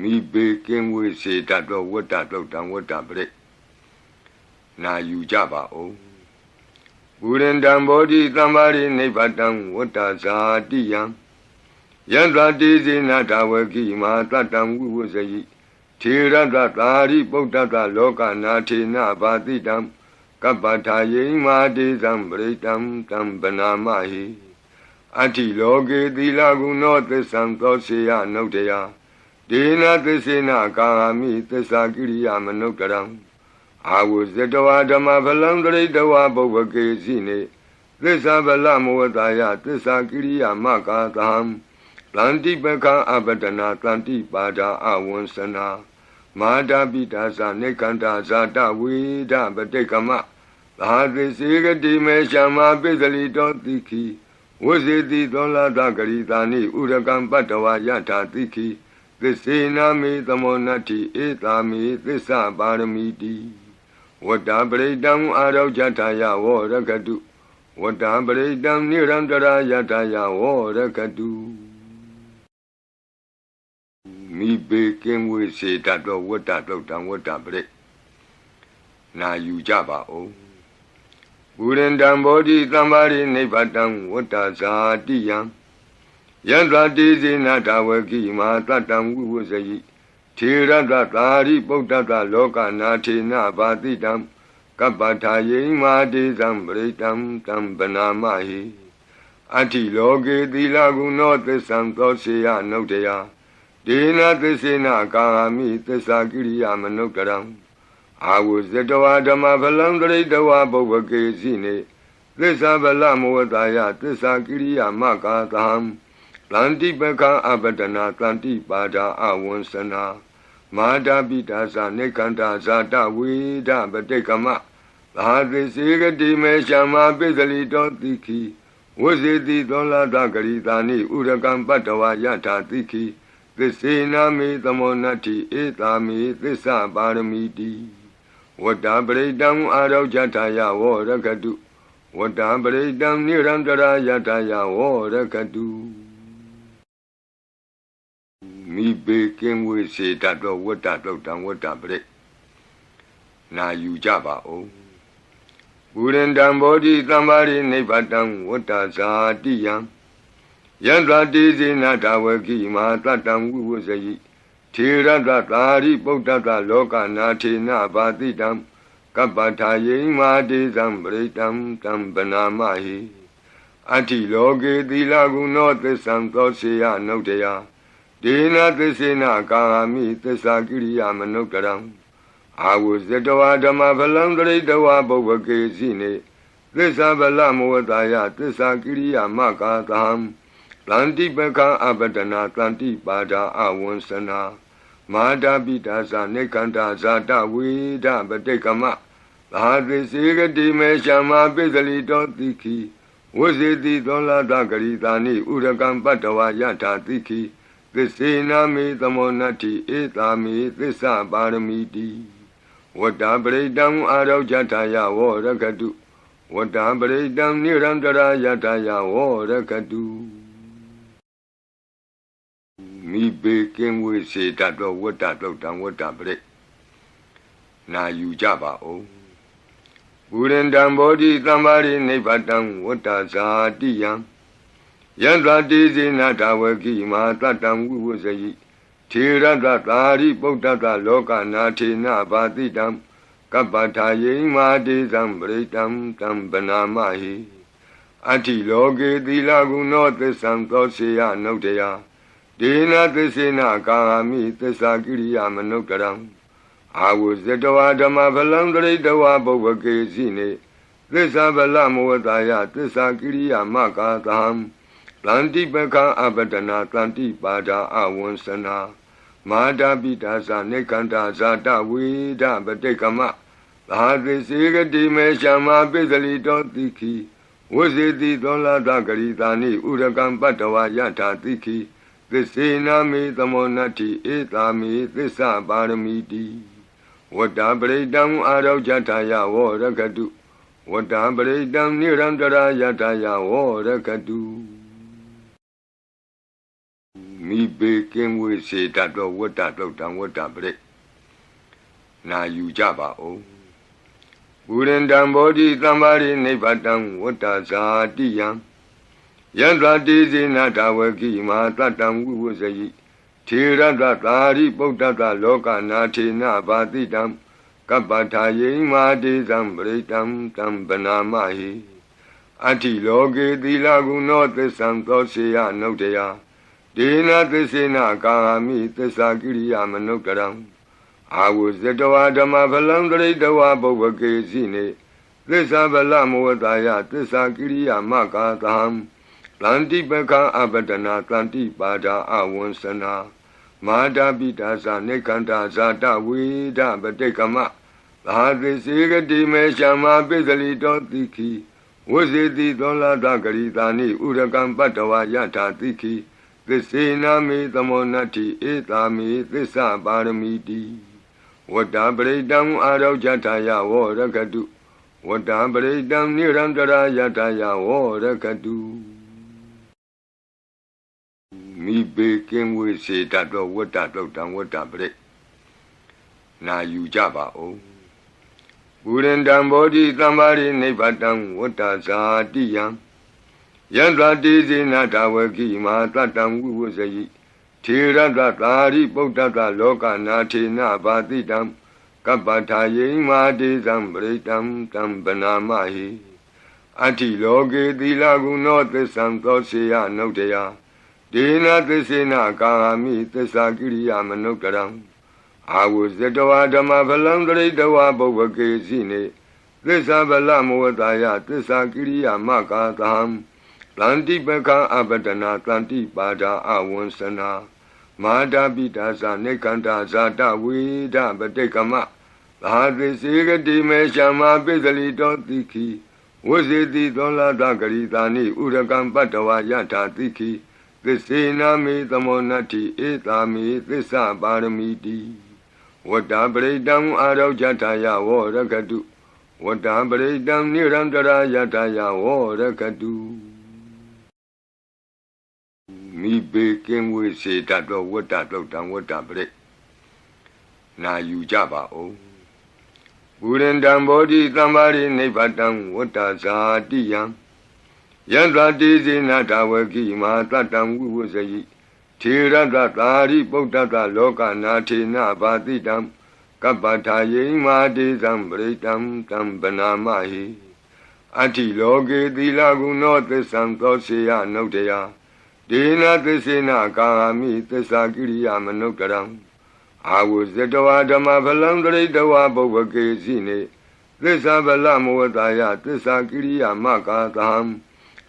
မိဘေကင်းဝေးစေတတ်သောဝတ္တတုတ်တံဝတ္တပရိနာယူကြပါဦးဘူရင်တံဘောဓိသမ္မာရိနိဗ္ဗတံဝတ္တဇာတိယံယန္တာတိစေနာတဝကိမာတတံဝိဝဇယိထေရတသာရိပုတ္တတလောကနာထေနဘာတိတံကပ္ပထာယိမာတိသံပရိတံတံပနာမဟိအတ္တိလောကေသီလဂုဏောသစ္ဆံသောစေယနုတ္တယ ဒေနသစ္စေနကာမိသစ္စာကိရိယာမနုတရံအာဝဇတဝါဓမ္မဗလံတရိတဝါပုဗ္ဗကေစီနေသစ္စာဗလမဝတာယသစ္စာကိရိယာမကာသံတန္တိပကံအပဒနာတန္တိပါဒာအဝံစနာမာတာပိတာသနေကန္တာဇာတဝေဒပတိကမသာသိစေကတိမေရှမပိစလိတောတိခိဝဇေတိသောလာတဂရိတာနိဥရကံပတ္တဝါယထာတိခိ သစ္စေနာမေသမောနတ္တိဧတာမေသစ္စာပါရမီတိဝတ္တပရိတံအာရောဇထာယဝရကတုဝတ္တပရိတံနိရန္တရာယထာယဝရကတုမိဘေကင်းဝေးစေတတ်သောဝတ္တတုတ်တံဝတ္တပရိနာယူကြပါဦးဘူရင်တံဘောဓိသမ္မာရိနိဗ္ဗတံဝတ္တဇာတိယံ ယန္တာတိစေနာတဝကိမာတတံဝိဝဇယိထေရတသာရိပုတ္တတလောကနာထေနဘာတိတံကပ္ပထာယိမာတိသံပရိတံတံပနာမဟိအတ္တိလောကေသီလဂုဏောသစ္ဆံသောစေယနုတ္တယဒေနသစ္စေနကာမိသစ္စာကိရိယာမနုတရံအာဝဇတဝါဓမ္မဗလံတရိတဝါပုဗ္ဗကေစီနေသစ္စာဗလမဝတာယသစ္စာကိရိယာမကာသံ တန္တိပကံအပဒနာတန္တိပါဒာအဝံစနာမာတာပိတာသနေကန္တာဇာတဝေဒပတိကမသာသိစေကတိမေရှမပိစလိတောတိခိဝဇေတိသောလာတဂရိတာနိဥရကံပတ္တဝါယထာတိခိသစ္စေနာမေသမောနတ္တိဧတာမေသစ္စာပါရမီတိဝတ္တပရိတံအာရောဇထာယဝရကတုဝတ္တပရိတံနိရန္တရာယထာယဝရကတု မိဘေကင်းဝေးစေတတ်သောဝတ္တတုတ်တံဝတ္တပရိနာယူကြပါဦးဘူရင်တံဘောဓိသမ္မာရိနိဗ္ဗတံဝတ္တဇာတိယံယန္တာတိစေနာတဝကိမာတတံဝိဝဇယိထေရတသာရိပုတ္တတလောကနာထေနဘာတိတံကပ္ပထာယိမာတိသံပရိတံတံပနာမဟိအတ္တိလောကေသီလဂုဏောသစ္ဆံသောစေယနုတ္တယ ဒေနသစ္စေနကာမိသစ္စာကိရိယာမနုတရံအာဝဇတဝါဓမ္မဗလံတရိတဝါပုဗ္ဗကေစီနေသစ္စာဗလမဝတာယသစ္စာကိရိယာမကာသံတန္တိပကံအပဒနာတန္တိပါဒာအဝံစနာမာတာပိတာသနေကန္တာဇာတဝေဒပတိကမသာသိစေကတိမေရှမပိစလိတောတိခိဝဇေတိသောလာတဂရိတာနိဥရကံပတ္တဝါယထာတိခိ သစ္စေနာမေသမောနတ္တိဧတာမေသစ္စာပါရမီတိဝတ္တပရိတံအာရောဇထာယဝရကတုဝတ္တပရိတံနိရန္တရာယထာယဝရကတုမိဘေကင်းဝေးစေတတ်သောဝတ္တတုတ်တံဝတ္တပရိနာယူကြပါဦးဘူရင်တံဘောဓိသမ္မာရိနိဗ္ဗတံဝတ္တဇာတိယံ ယန္တာတိစေနာတဝကိမာတတံဝိဝဇယိထေရတသာရိပုတ္တတလောကနာထေနဘာတိတံကပ္ပထာယိမာတိသံပရိတံတံပနာမဟိအတ္တိလောကေသီလဂုဏောသစ္ဆံသောစေယနုတ္တယဒေနသစ္စေနကာမိသစ္စာကိရိယာမနုတရံအာဝဇတဝါဓမ္မဗလံတရိတဝါပုဗ္ဗကေစီနေသစ္စာဗလမဝတာယသစ္စာကိရိယာမကာသံ တန္တိပကံအပဒနာတန္တိပါဒာအဝံစနာမာတာပိတာသနေကန္တာဇာတဝေဒပတိကမသာသိစေကတိမေရှမပိစလိတောတိခိဝဇေတိသောလာတဂရိတာနိဥရကံပတ္တဝါယထာတိခိသစ္စေနာမေသမောနတ္တိဧတာမေသစ္စာပါရမီတိဝတ္တပရိတံအာရောဇထာယဝရကတုဝတ္တပရိတံနိရန္တရာယထာယဝရကတု မမိဘေကင်းဝေးစေတတ်သောဝတ္တတုတ်တံဝတ္တပရိနာယူကြပါဦးဘူရင်တံဘောဓိသမ္ပါရိနိဗ္ဗတံဝတ္တဇာတိယံယန္တာတိစေနတဝကိမာတတံဝိဝဇယိထေရတသာရိပုတ္တတလောကနာထေနဘာတိတံကပ္ပထာယိမာတိသံပရိတံတံဗနာမဟိအတ္တိလောကေသီလဂုဏောသစ္ဆံသောစေယနုတ္တယ ဒေနသစ္စေနကာမိသစ္စာကိရိယာမနုတရံအာဝဇတဝါဓမ္မဖလံတရိတဝါပုဗ္ဗကေစီနေသစ္စာဗလမောတာယသစ္စာကိရိယာမကာသံတန္တိပကံအပဒနာတန္တိပါဒာအဝန္စနာမာတာပိတာသနေခန္တာဇာတဝေဒပတိကမသာသစေကတိမေရှမပိစလိတောတိခိဝဇေတိသောလာတဂရိတာနိဥရကံပတ္တဝယထာတိခိ သစ္စေနာမေသမောနတ္တိဧတာမေသစ္စာပါရမီတိဝတ္တပရိတံအာရောဇထာယဝရကတုဝတ္တပရိတံနိရန္တရာယထာယဝရကတုမိဘေကင်းဝေးစေတတ်သောဝတ္တတုတ်တံဝတ္တပရိနာယူကြပါဦးဘူရင်တံဘောဓိသမ္ပါရိနိဗ္ဗတံဝတ္တဇာတိယံ ယန္တာတိစေနတဝကိမာတတံဝိဝဇယိထေရတသာရိပုတ္တတလောကနာထေနဘာတိတံကပ္ပထာယိမာတိသံပရိတံတံဗနာမဟိအတ္တိလောကေသီလဂုဏောသစ္ဆံသောစေယနုတ္တယဒေနသစ္စေနကာမိသစ္စာကိရိယာမနုတရံအာဝဇတဝါဓမ္မဖလံတရိတဝါပုဗ္ဗကေစီနေသစ္စာဗလမောတာယသစ္စာကိရိယာမကာသံ တန္တိပကံအပဒနာတန္တိပါဒာအဝန္စနာမာတာပိတာသနေကန္တာဇာတဝေဒပတိကမသာသစေကတိမေရှမပိစလိတောတိခိဝဇေတိသောလာတဂရိတာနိဥရကံပတ္တဝါယထာတိခိသစ္စေနာမေသမောနတ္တိဧတာမေသစ္စာပါရမီတိဝတ္တပရိတံအာရောဇထာယဝရကတုဝတ္တပရိတံနိရန္တရာယထာယဝရကတု မိဘေကင်းဝေးစေတတ်သောဝတ္တတုတ်တံဝတ္တပရိနာယူကြပါဦးဘူရင်တံဘောဓိသမ္ပါရိနိဗ္ဗတံဝတ္တဇာတိယံယန္တာတိစေနတဝကိမာတတံဝိဝဇယိထေရတသာရိပုတ္တတလောကနာထေနဘာတိတံကပ္ပထာယိမာတိသံပရိတံတံဗနာမဟိအတ္တိလောကေသီလဂုဏောသစ္ဆံသောစေယနုတ္တယ ဒေနသစ္စေနကာမိသစ္စာကိရိယာမနုတရံအာဝဇတဝါဓမ္မဖလံတရိတဝါပုဗ္ဗကေစီနေသစ္စာဗလမောတာယသစ္စာကိရိယာမကာသံ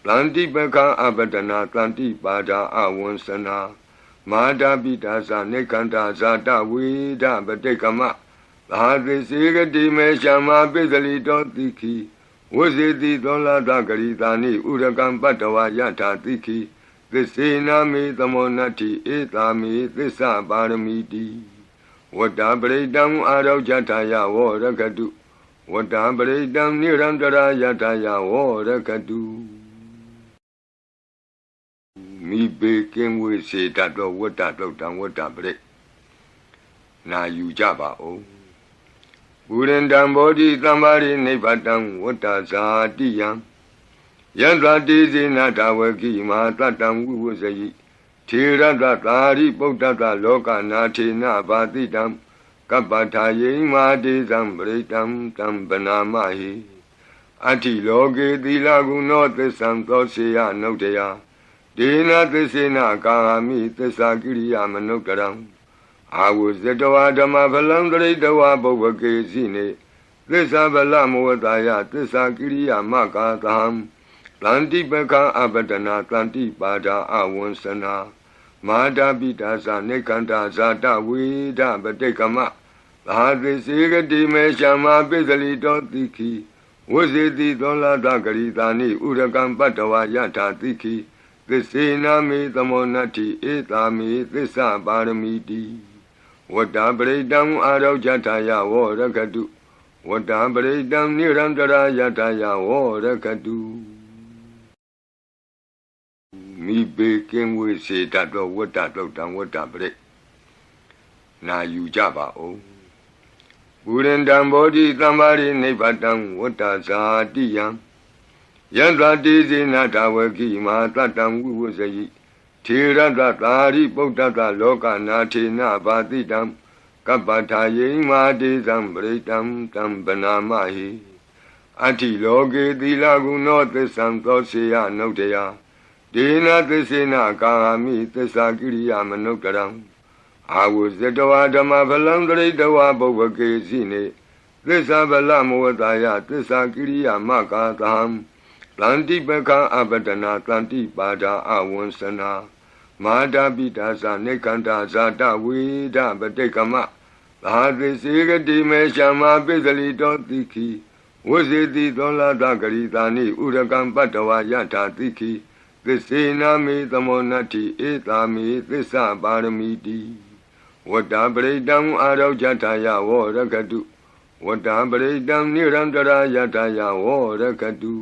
တန္တိပကံအပဒနာတန္တိပါဒာအဝန္စနာမာတာပိတာသနေကန္တာဇာတဝေဒပတိကမသာသစေကတိမေရှမပိစလိတောတိခိဝဇေတိသောလာတဂရိတာနိဥရကံပတ္တဝါယထာတိခိ သစ္စေနာမေသမောနတ္တိဧတာမေသစ္စာပါရမီတိဝတ္တပရိတံအာရောဇထာယဝရကတုဝတ္တပရိတံနိရန္တရာယထာယဝရကတုမိဘေကင်းဝေးစေတတ်သောဝတ္တတုတ်တံဝတ္တပရိနာယူကြပါဦးဘူရင်တံဘောဓိသမ္ပါရိနိဗ္ဗတံဝတ္တဇာတိယံ ယန္တာတိစေနတဝကိမာတတံဝိဝဇယိထေရတသာရိပုတ္တတလောကနာထေနဘာတိတံကပ္ပထာယိမာတိသံပရိတံတံဗနာမဟိအတ္တိလောကေသီလဂုဏောသစ္ဆံသောစေယနုတ္တယဒေနသစ္စေနကာမိသစ္စာကိရိယာမနုတရံအာဝဇတဝါဓမ္မဖလံတရိတဝါပုဗ္ဗကေစီနေသစ္စာဗလမောတာယသစ္စာကိရိယာမကာသံ တန္တိပကံအပဒနာတန္တိပါဒာအဝန္စနာမာတာပိတာသနေကန္တာဇာတဝေဒပတိကမသာသစေကတိမေရှမပိစလိတောတိခိဝဇေတိသောလာတဂရိတာနိဥရကံပတ္တဝယထာတိခိသစ္စေနာမေသမောနတ္တိဧတာမေသစ္စာပါရမီတိဝတ္တပရိတံအာရောဇထာယဝရကတုဝတ္တပရိတံနိရန္တရာယထာယဝရကတု မမိဘေကင်းဝေးစေတတ်သောဝတ္တတုတ်တံဝတ္တပရိနာယူကြပါဦးဘူရင်တံဘောဓိသံပါရိနိဗ္ဗတံဝတ္တဇာတိယံယန္တတိစေနတဝကိမာတတံဝိဝဇယိထေရတသာရိပုတ္တတလောကနာထေနဘာတိတံကပ္ပထာယိမာတိသံပရိတံတံပနာမဟိအတ္တိလောကေသီလဂုဏောသစ္ဆံသောစေယနုတ္တယ ဒေနသစ္စေနကာမိသစ္စာကိရိယာမနုတရံအာဝဇတဝါဓမ္မဖလံတရိတဝါဘုဗ္ဗကေစီနေသစ္စာဗလမဝတယသစ္စာကိရိယာမကာသံတန္တိပကံအပဒနာတန္တိပါဒာအဝံစနာမာတာပိတာသနေကန္တာဇာတဝေဒပတိကမသာသစ္စေကတိမေရှမပိစလိတောတိခိဝဇေတိသောလာတဂရိတာနိဥရကံပတ္တဝါယထာတိခိ သစ္စေနာမေသမောနတ္တိဧတာမေသစ္စာပါရမီတိဝတ္တပရိတံအာရောကြထာယဝရကတုဝတ္တပရိတံနိရန္တရာယထာယဝရကတု